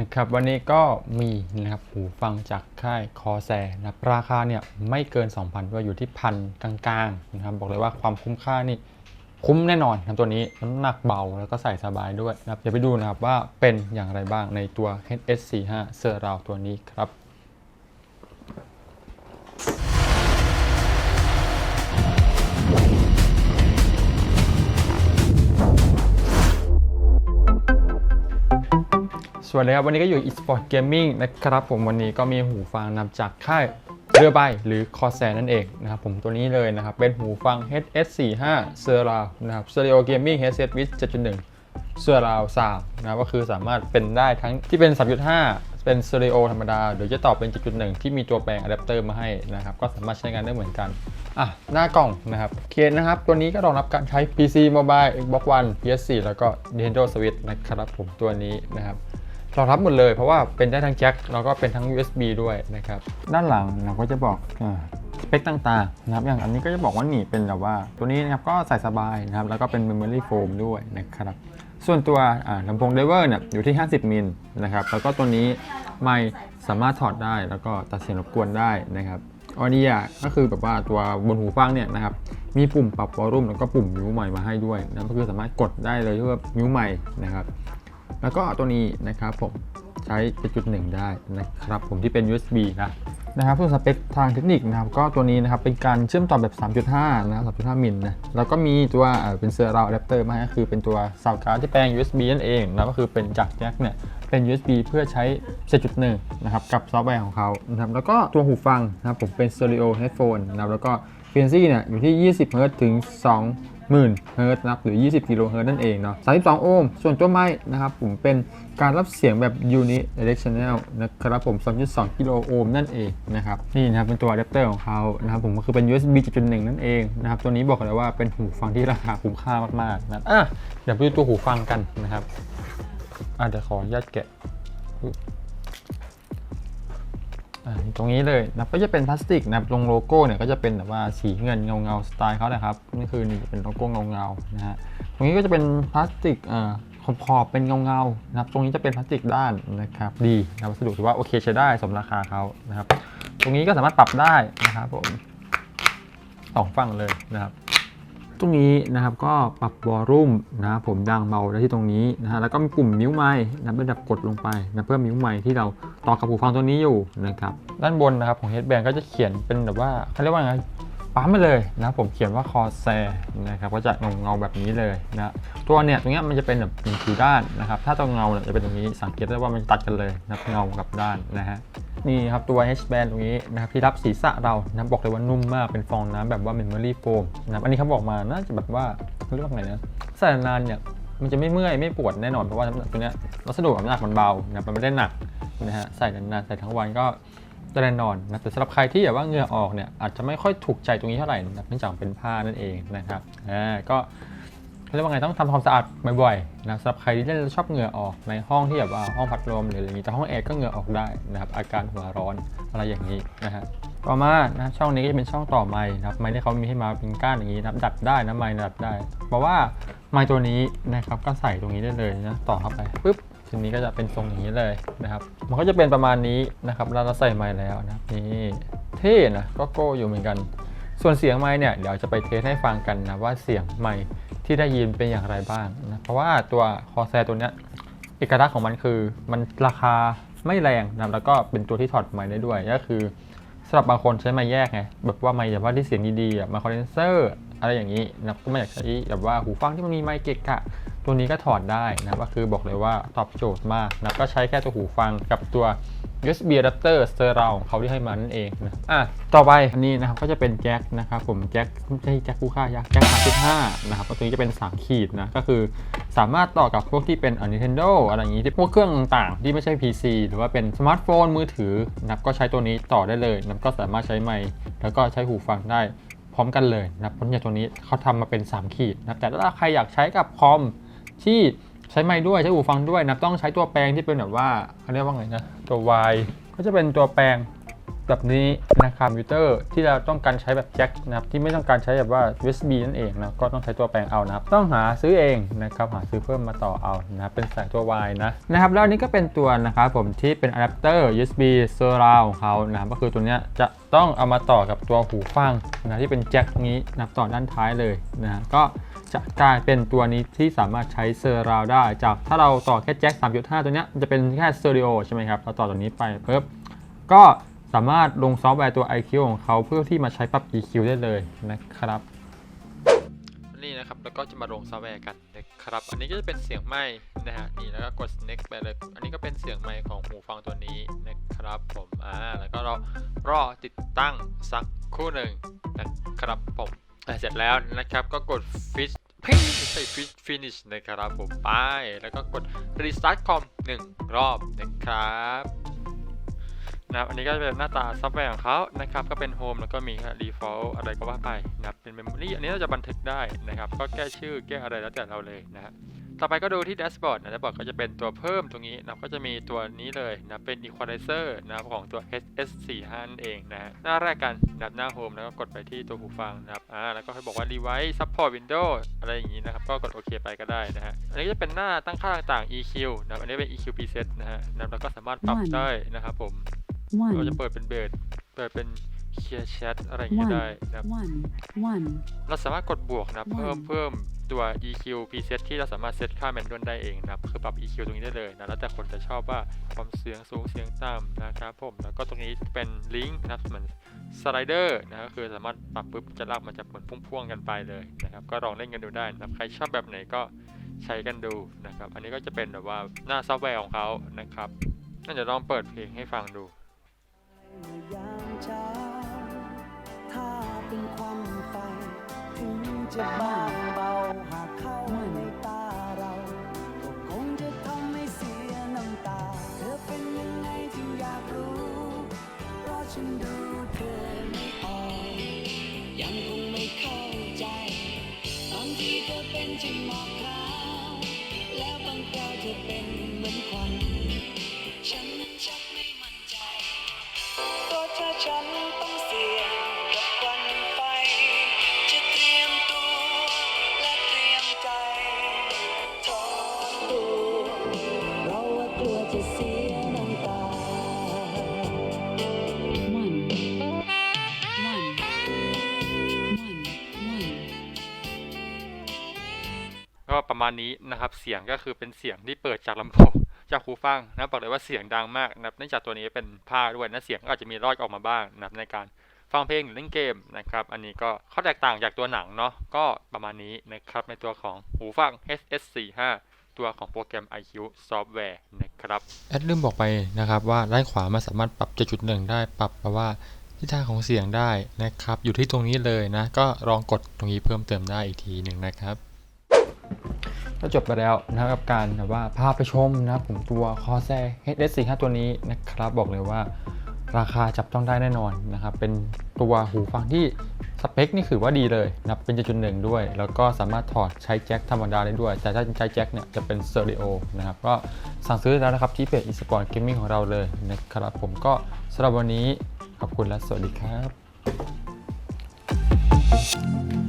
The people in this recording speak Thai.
นะครับวันนี้ก็มีนะครับหูฟังจากค่ายคอแซนะรราคาเนี่ยไม่เกิน 2,000ด้วยอยู่ที่พันกลางๆนะครับบอกเลยว่าความคุ้มค่านี่คุ้มแน่นอนนะตัวนี้น้ำหนักเบาแล้วก็ใส่สบายด้วยนะครับเดี๋ยวไปดูนะครับว่าเป็นอย่างไรบ้างในตัว HS45 เซอร์ราวตัวนี้ครับ สวัสดีครับ วันนี้ก็อยู่ eSport Gaming นะครับผมวันนี้ก็มีหูฟังนำจากค่ายเรือใบหรือ Corsair นั่นเองนะครับผมตัวนี้เลยนะครับ เป็นหูฟัง HS45 s ซ r r o u นะครับ Stereo Gaming Headset with 7.1 Surround Sound นะครับก็คือสามารถเป็นได้ทั้งที่เป็น 3.5 เป็น Stereo ธรรมดา หรือจะต่อเป็น 7.1 ที่มีตัวแปลงอะแดปเตอร์มาให้นะครับ ก็สามารถใช้งานได้เหมือนกันอะหน้ากล่องนะครับเคสนะครับ ตัวนี้ก็รองรับการใช้ PC Mobile Xbox One PS4 แล้วก็ Nintendo Switch นะครับผมตัวนี้นะครับ รองรับหมดเลย เพราะว่าเป็นได้ทั้งแจ็คแล้วก็เป็นทั้ง USB ด้วยนะครับ ด้านหลังเราก็จะบอกสเปคต่างๆนะครับอย่างอันนี้ก็จะบอกว่านี่เป็นแบบว่า ตัวนี้นะครับก็ใส่สบายนะครับแล้วก็เป็น Memory Foam ด้วยนะครับส่วนตัวลำโพงเดเวอร์เนี่ยอยู่ที่ 50 มิลนะครับแล้วก็ตัวนี้ไม่สามารถถอดได้แล้วก็ตัดเสียงรบกวนได้นะครับออเดียก็คือแบบว่าตัวบนหูฟังเนี่ยนะครับมีปุ่มปรับวอลลุ่มแล้วก็ปุ่มมิวใหม่มาให้ด้วยนะก็คือสามารถกดได้เลยที่ว่ามิวใหม่นะครับ แล้วก็ตัวนี้นะครับผมใช้เป็นจุดหนึ่งได้นะครับผมที่เป็น USB นะนะครับส่วนสเปคทางเทคนิคนะครับก็ตัวนี้นะครับเป็นการเชื่อมต่อแบบ 3.5 นะครับ3.5 มิลนะแล้วก็มีตัวเป็นเซอร์ราอะแดปเตอร์มาก็คือเป็นตัวสาวการ์ดที่แปลง USB นั่นเองแล้วก็คือเป็นจากแจ็คเนี่ยเป็น USB เพื่อใช้7.1นะครับกับซอฟต์แวร์ของเขานะครับแล้วก็ตัวหูฟังนะครับผมเป็น Stereo Headphone นะครับแล้วก็ Frequency เนี่ยอยู่ที่ 20 Hz ถึง 2 หมื่นเฮิร์ตนะครับหรือ 20 กิโลเฮิร์ตนั่นเองเนาะ 32 โอห์ม ส่วนตัวไม้นะครับผมเป็นการรับเสียงแบบ unidirectional นะครับผม2.2กิโลโอห์มนั่นเองนะครับนี่นะครับเป็นตัวอะแดปเตอร์ของเขานะครับผมก็คือเป็น USB 7.1นั่นเองนะครับตัวนี้บอกเลยว่าเป็นหูฟังที่ราคาคุ้มค่ามากๆนะอะเดี๋ยวไปดูตัวหูฟังกันนะครับอะเดี๋ยวขออนุญาตแกะ ตรงนี้เลยนะก็จะเป็นพลาสติกนะตรงโลโก้เนี่ยก็จะเป็นแบบว่าสีเงินเงาเงาสไตล์เขาแหละครับนี่คือนี่เป็นโลโก้เงาเงานะฮะตรงนี้ก็จะเป็นพลาสติกเอ่อขอบขอบเป็นเงาเงานะครับตรงนี้จะเป็นพลาสติกด้านนะครับดีนะวัสดุถือว่าโอเคใช้ได้สมราคาเขานะครับ ตรงนี้ก็สามารถปรับได้นะครับผมสองฝั่งเลยนะครับตรงนี้นะครับก็ปรับวอลลุ่มนะผมดังเบาได้ที่ตรงนี้นะฮะแล้วก็มีปุ่มมิ้วไม้นะเป็นแบกดลงไปนะเพื่อมิ้วไม้ที่เรา ต่อกับหูฟังตัวนี้อยู่นะครับด้านบนนะครับของ headband ก็จะเขียนเป็นแบบว่าเขาเรียกว่าไงปั๊มไปเลยนะครับผมเขียนว่าคอแซนะครับก็จะเงาเงาแบบนี้เลยนะตัวเนี่ยตรงเนี้ยมันจะเป็นแบบผิวด้านนะครับ ถ้าตัวเงาเนี่ยจะเป็นตรงนี้สังเกตได้ว่ามันตัดกันเลยนะเงากับด้านนะฮะนี่ครับตัว H band ตรงนี้นะครับที่รับศีรษะเรานะบอกเลยว่านุ่มมากเป็นฟองน้ำแบบว่า memory foam นะครับอันนี้เขาบอกมาน่าจะแบบว่าเรียกว่าไงนะใส่นานเนี่ยมันจะไม่เมื่อยไม่ปวดแน่นอนเพราะว่าตัวเนี้ยวัสดุน้ำหนักมันเบานะมันไม่ได้หนัก นะฮะใส่นานๆใส่ทั้งวันก็จะแน่นอนนะแต่สำหรับใครที่แบบว่าเหงื่อออกเนี่ยอาจจะไม่ค่อยถูกใจตรงนี้เท่าไหร่นะเนื่องจากเป็นผ้านั่นเองนะครับอ่าก็เรียกว่าไงต้องทำความสะอาดบ่อยๆนะสำหรับใครที่เล่นชอบเหงื่อออกในห้องที่แบบว่าห้องพัดลมหรืออะไรอย่างนี้แต่ห้องแอร์ก็เหงื่อออกได้นะครับอาการหัวร้อนอะไรอย่างนี้นะฮะต่อมานะช่องนี้ก็จะเป็นช่องต่อไม้นะครับไม้ที่เขามีให้มาเป็นก้านอย่างนี้นะดัดได้นะไม้ดัดได้เพราะว่าไม้ตัวนี้นะครับก็ใส่ตรงนี้ได้เลยนะต่อเข้าไปปุ๊บ ทีนี้ก็จะเป็นทรงอย่างนี้เลยนะครับ มันก็จะเป็นประมาณนี้นะครับแล้วเราใส่ไม้แล้วนะนี่เท่นะก็โก้อยู่เหมือนกัน ส่วนเสียงไม้เนี่ยเดี๋ยวจะไปเทสให้ฟังกันนะว่าเสียงไม้ที่ได้ยินเป็นอย่างไรบ้างนะเพราะว่าตัวคอแซตัวเนี้ยเอกลักษณ์ของมันคือ มันราคาไม่แรงนะแล้วก็เป็นตัวที่ถอดไม้ได้ด้วยก็คือสำหรับบางคนใช้ไม้แยกไงแบบว่าไม้แบบว่าที่เสียงดีๆอะไมาคอนเดนเซอร์อะไรอย่างนี้นะก็ไม่อยากใช้แบบว่าหูฟังที่มันมีไมค์เกะกะ ตัวนี้ก็ถอดได้นะก็คือบอกเลยว่าตอบโจทย์มากนะก็ใช้แค่ตัวหูฟังกับตัว USB adapter เซอร์ราของเขาที่ให้มานั่นเองนะอะต่อไปอันนี้นะครับก็จะเป็นแจ็คนะครับผมแจ็คไม่ใช่แจ็คคู่ค่ายักแจ็ค3.5นะครับตัวนี้จะเป็น3ขีดนะก็คือสามารถต่อกับพวกที่เป็น Nintendo อะไรอย่างนี้ที่พวกเครื่องต่างๆ ที่ไม่ใช่ PC หรือว่าเป็นสมาร์ทโฟนมือถือนะก็ใช้ตัวนี้ต่อได้เลยนะก็สามารถใช้ไมค์แล้วก็ใช้หูฟังได้พร้อมกันเลยนะเพราะเนี่ยตัวนี้เขาทำมาเป็น 3 ขีดนะแต่ถ้าใครอยากใช้กับคอม ที่ใช้ไม้ด้วยใช้หูฟังด้วยนะต้องใช้ตัวแปลงที่เป็นแบบว่าเขาเรียกว่าไงนะตัว Y ก็จะเป็นตัวแปลงแบบนี้นะครับคอมพิวเตอร์ที่เราต้องการใช้แบบแจ็คนะครับที่ไม่ต้องการใช้แบบว่า USB นั่นเองนะก็ต้องใช้ตัวแปลงเอานะครับต้องหาซื้อเองนะครับหาซื้อเพิ่มมาต่อเอานะครับเป็นสายตัว Y นะนะครับแล้วอันนี้ก็เป็นตัวนะครับผมที่เป็นอะแดปเตอร์ USB Surround ของเขานะครับก็คือตัวเนี้ยจะต้องเอามาต่อกับตัวหูฟังนะที่เป็นแจ็คนี้นับต่อด้านท้ายเลยนะก็ จะกลายเป็นตัวนี้ที่สามารถใช้เซอร์ราวได้ จากถ้าเราต่อแค่แจ็ค 3.5 ตัวนี้มันจะเป็นแค่สเตอริโอใช่ไหมครับ เราต่อตัวนี้ไปปุ๊บก็สามารถลงซอฟต์แวร์ตัว IQ ของเขาเพื่อที่มาใช้ปรับ EQ ได้เลยนะครับนี่นะครับแล้วก็จะมาลงซอฟต์แวร์กันนะครับ อันนี้ก็จะเป็นเสียงไม้นะฮะนี่แล้วก็กด next ไปเลยอันนี้ก็เป็นเสียงไม้ของหูฟังตัวนี้นะครับผมอ่าแล้วก็เรารอติดตั้งสักคู่หนึ่งนะครับผมเสร็จแล้วนะครับก็กด fish พิใส่ fish finish นะครับผมไป แล้วก็กด restart com หนึ่งรอบนะครับนะครับอันนี้ก็จะเป็นหน้าตาซอฟต์แวร์ของเขานะครับ ก็เป็น Home แล้วก็มี Default อะไรก็ว่าไปนะครับเป็น Memory อันนี้เราจะบันทึกได้นะครับ ก็แก้ชื่อแก้อะไรแล้วแต่เราเลยนะฮะ ต่อไปก็ดูที่ Dashboard นะ Dashboard ก็จะเป็นตัวเพิ่มตรงนี้นะครับก็จะมีตัวนี้เลยนะเป็น Equalizer นะครับของตัว HS45 นั่นเองนะฮะหน้าแรกกันนะครับหน้า Home แล้วก็กดไปที่ตัวหูฟังนะครับอ่าแล้วก็ให้บอกว่า Device Support Windows อะไรอย่างนี้นะครับก็กดโอเคไปก็ได้นะฮะอันนี้จะเป็นหน้าตั้งค่าต่างๆ EQ นะครับอันนี้เป็น EQ preset นะฮะนะครับแล้วก็สามารถปรับได้นะครับผมเราจะ one, เปิดเป็นเบสเปิดเป็นเคลียร์แชทอะไรอย่างเงี้ย one, ได้นะครับ one, one, เราสามารถกดบวกนะครับเพิ่ม one เพิ่ม ตัว EQ preset ที่เราสามารถเซตค่าแมนนวลได้เองนะครับคือปรับ EQ ตรงนี้ได้เลยนะแล้วแต่คนจะชอบว่าความเสียงสูงเสียงต่ำนะครับผมแล้วก็ตรงนี้เป็นลิงก์นะครับเหมือนสไลเดอร์นะก็คือสามารถปรับปุ๊บจะลากมันจะเหมือนพุ่งๆกันไปเลยนะครับก็ลองเล่นกันดูได้นะครับใครชอบแบบไหนก็ใช้กันดูนะครับ อันนี้ก็จะเป็นแบบว่าหน้าซอฟต์แวร์ของเขานะครับน่าจะลองเปิดเพลงให้ฟังดูถ้าเป็นควันไฟถึงจะบางเบา ฉันดูเธอไม่ออกยังคงไม่เข้าใจบางทีเธอเป็นเช่นหมอกขาวแล้วบางคราวเธอเป็นเหมือนควันฉันนั้นชักไม่มั่นใจก็ถ้าฉันต้องเสี่ยงกับควันไฟ จะเตรียมตัวและเตรียมใจถอนตัวเพราะว่ากลัวจะเสีย มาณนี้นะครับ เสียงก็คือเป็นเสียงที่เปิดจากลำโพงจากหูฟังนะบอกเลยว่าเสียงดังมากนะเนื่องจากตัวนี้เป็นผ้าด้วยนะเสียงก็อาจจะมีรอดออกมาบ้างนะในการฟังเพลงหรือเล่นเกมนะครับ อันนี้ก็ข้อแตกต่างจากตัวหนังเนาะก็ประมาณนี้นะครับในตัวของหูฟัง HS45 ตัวของโปรแกรม IQ Software นะครับแอดลืมบอกไปนะครับว่าด้านขวามันสามารถปรับ7.1 ได้ปรับแปลว่าทิศทางของเสียงได้นะครับ อยู่ที่ตรงนี้เลยนะ ก็ลองกดตรงนี้เพิ่มเติมได้อีกทีหนึ่งนะครับ ก็จบไปแล้วนะครับกับการแบบว่าพาไปชมนะครับผมตัวคอแซ่ HS45 ตัวนี้นะครับ บอกเลยว่าราคาจับต้องได้แน่นอนนะครับ เป็นตัวหูฟังที่สเปคนี่ถือว่าดีเลยนะครับเป็น7.1ด้วย แล้วก็สามารถถอดใช้แจ็คธรรมดาได้ด้วย แต่ถ้าใช้แจ็คเนี่ยจะเป็นสเตอริโอนะครับ ก็สั่งซื้อได้แล้วนะครับที่เพจ eSport Gaming ของเราเลยนะครับผมก็สำหรับวันนี้ขอบคุณและสวัสดีครับ